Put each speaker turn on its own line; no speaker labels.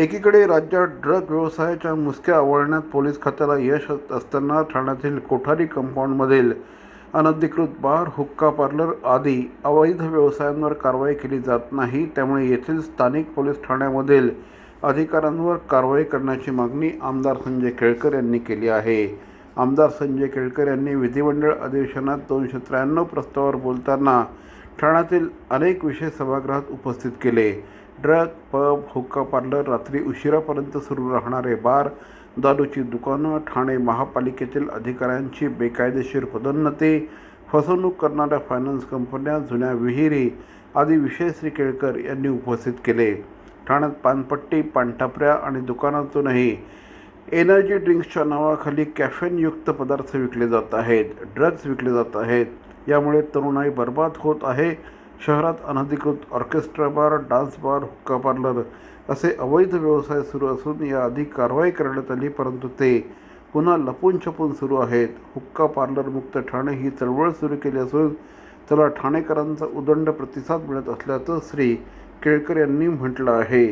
एकीकडे राज्यात ड्रग व्यवसायाच्या मुसक्या आवळण्यात पोलीस खात्याला यश असताना ठाण्यातील कोठारी कंपाऊंडमधील अनधिकृत बार हुक्का पार्लर आदी अवैध व्यवसायांवर कारवाई केली जात नाही. त्यामुळे येथील स्थानिक पोलीस ठाण्यामधील अधिकाऱ्यांवर कारवाई करण्याची मागणी आमदार संजय केळकर यांनी केली आहे. आमदार संजय केळकर यांनी विधिमंडळ अधिवेशनात दोनशे त्र्याण्णव प्रस्तावावर बोलताना ठाण्यातील अनेक विषय सभागृहात उपस्थित केले. ड्रग पब हुक्का पार्लर रात्री उशिरापर्यंत सुरू राहणारे बार दारूची दुकानं ठाणे महापालिकेतील अधिकाऱ्यांची बेकायदेशीर पदोन्नती फसवणूक करणाऱ्या फायनान्स कंपन्या जुन्या विहिरी आदी विषय श्री केळकर यांनी उपस्थित केले. ठाण्यात पानपट्टी पानटापऱ्या आणि दुकानातूनही एनर्जी ड्रिंक्सच्या नावाखाली कॅफेनयुक्त पदार्थ विकले जात आहेत ड्रग्ज विकले जात आहेत. यामुळे तरुणाई बर्बाद होत आहे. शहरात अनधिकृत ऑर्केस्ट्रा बार डान्स बार हुक्का पार्लर असे अवैध व्यवसाय सुरू असून याआधी कारवाई करण्यात आली परंतु ते पुन्हा लपून छपून सुरू आहेत. हुक्का पार्लर मुक्त ठाणे ही चळवळ सुरू केली असून त्याला ठाणेकरांचा उदंड प्रतिसाद मिळत असल्याचं श्री केळकर यांनी म्हटलं आहे.